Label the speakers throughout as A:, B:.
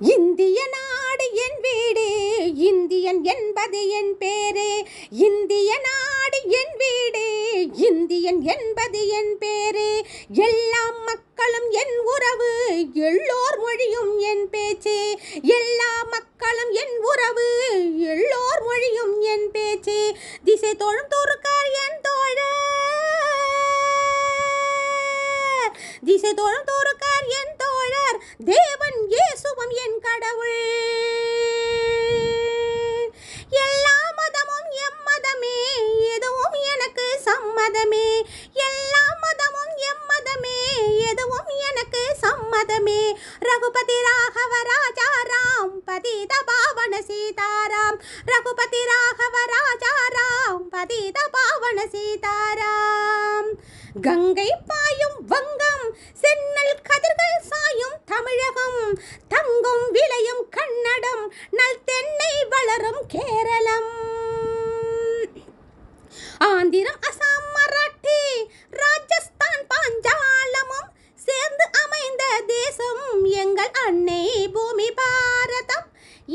A: இந்திய நாடு என் வீடு இந்தியன் என்பது என் பேரு. இந்திய நாடு என் வீடு இந்தியன் என்பது என் பேரு. எல்லா மக்களும் என் உறவு எல்லோர் மொழியும் என் பேச்சு. எல்லா மக்களும் என் உறவு எல்லோர் மொழியும் என் பேச்சு. திசை தோழும் தூருக்கார் என் தோழர் திசை தோழும் தோறுக்கார் என் தோழர். தேவன் இயேசுவும் என் கடவுள். எல்லா மதமும் எம் மதமே எதுவும் எனக்கு சம்மதமே. எல்லா மதமும் எம் மதமே எதுவும் எனக்கு சம்மதமே. ரகுபதி ராகவ ராஜா ராம் பதித பாவன சீதாராம். ரகுபதி ராகவ ராஜா ராம் பதித பாவன சீதாராம். கங்கை பாயும் வங்கம் சென்னல் கதிர்கள் சாயும் தமிழகம். தங்கும் விளையும் கன்னடம் நல் தென்னை வளரும் கேரளம். ஆந்திரம் அசாம் மராட்டி ராஜஸ்தான் பாஞ்சாலமும் சேர்ந்து அமைந்த தேசம் எங்கள் அன்னை பூமி பாரதம்.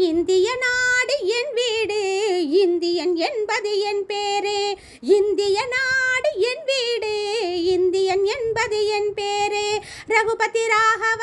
A: இந்திய நாடு என் வீடு இந்தியன் என்பது என் பேரே. இந்திய நாடு என் வீடு இந்தியன் என்பது என் பேரே. ரகுபதி ராகவ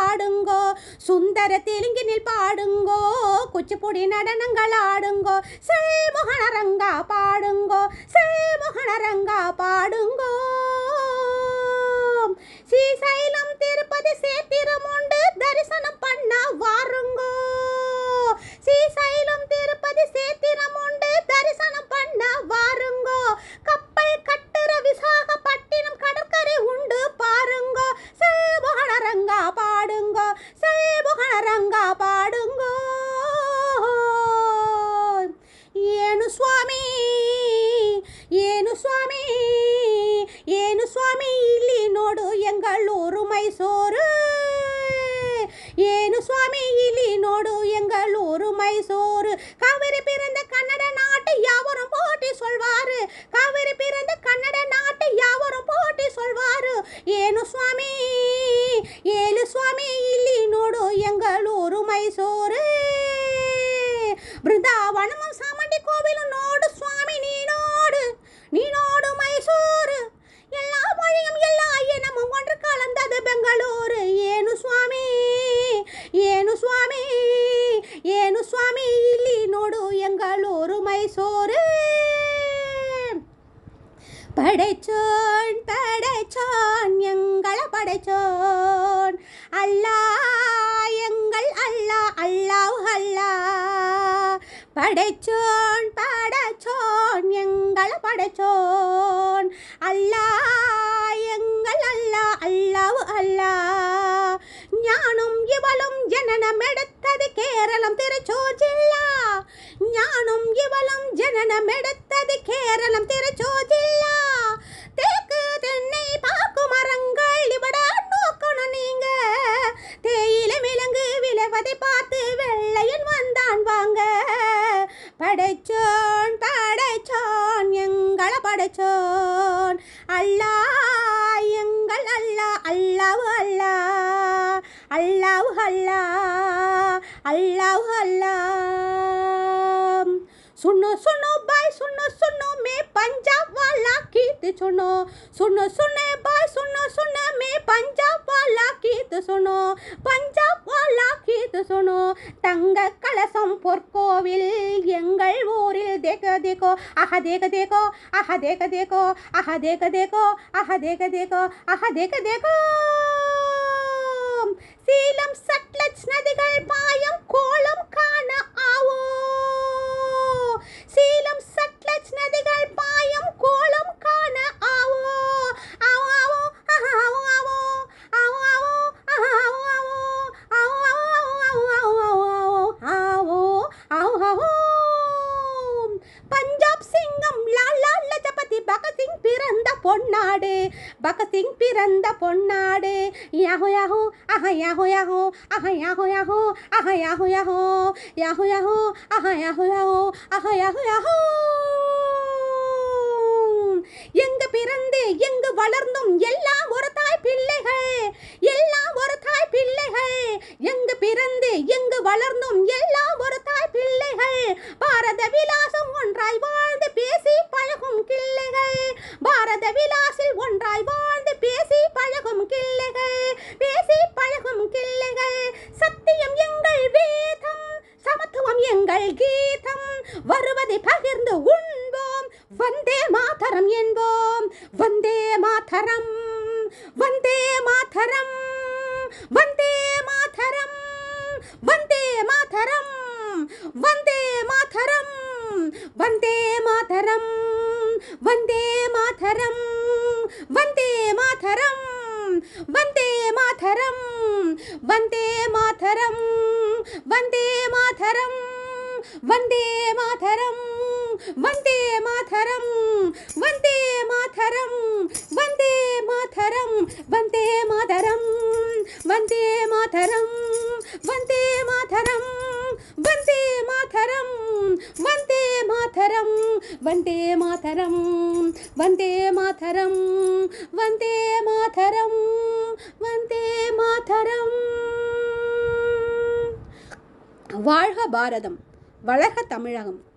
A: ஆடுங்கோ சுந்தர தெலுங்கினில் பாடுங்கோ. குச்சிப்புடி நடனங்கள் ஆடுங்கோ. செல்முகனரங்கா பாடுங்கோ. செல்முகனரங்கா பாடுங்கோ. நாடோடு எங்கள் ஒருமை சோறு. படைச்சோன் படைச்சோன் எங்களை படைச்சோன். அல்லா எங்கள் அல்லா அல்லாஹ் அல்லா படைச்சோன் படைச்சோன் எங்களை படைச்சோன். அல்லா எங்கள் அல்லா அல்லாஹ் அல்லா ஞானும் இவளும் ஜனனம் எடுத்தது கேரளம் திருச்சூர் ஜில்லா. ஞானும் இவளும் ஜனனம் எடுத்தது കേരളം തിരച്ചോതില്ല படைச்சோன் அல்லா எங்கள் அல்லா அல்லாஹ் அல்லா. அல்லாஹ் அல்லா அல்லாஹ் அல்லா. सुनो सुनो भाई सुनो सुनो मैं पंजाब वाला गीत सुनो सुनो सुने भाई सुनो सुनो मैं पंजाब वाला गीत सुनो पंजाब वाला गीत सुनो தங்க கலசம் பொற்கோவில் எங்கள் ஊரில் தேக தேகோ ஆஹ தேக தேகோ ஆஹ தேக தேகோ ஆஹ தேக தேகோ ஆஹ தேக தேகோ ஆஹ தேக தேகோ பொன்னாடு. பகத்சிங் பிறந்த பொன்னாடு. யாஹோ யாஹோ அஹ யாஹோ யாஹோ அஹ யாஹோ யாஹோ அஹ யாஹோ யாஹோ யாஹோ யாஹோ அஹ யாஹோ யாஹோ அஹ யாஹோ யாஹோ. எங்க பிறந்து எங்கு வளர்ந்தும் எல்லாம் ஒரு தாய் பிள்ளைகள். எல்லாம் ஒரு தாய் பிள்ளைகள். எங்கு பிறந்து எங்கு வளர்ந்தும் எல்லாம் ஒரு தாய் பிள்ளைகள். பாரத விலாசம் ஒன்றாய் எங்கள் கீதம் வருவதை பகிர்ந்து உண்போம். வந்தே மாதரம் என்போம். வந்தே மாதரம். வந்தே மாதரம். வந்தே மாதரம் வந்தே மாதரம் வந்தே மாதரம் வந்தே மாதரம் வந்தே மாதரம் வந்தே மாதரம் வந்தே மாதரம் வந்தே மாதரம் வந்தே மாதரம் வந்தே மாதரம் வந்தே மாதரம் வந்தே மாதரம் வந்தே மாதரம் வாழ்க பாரதம் வளக தமிழகம்.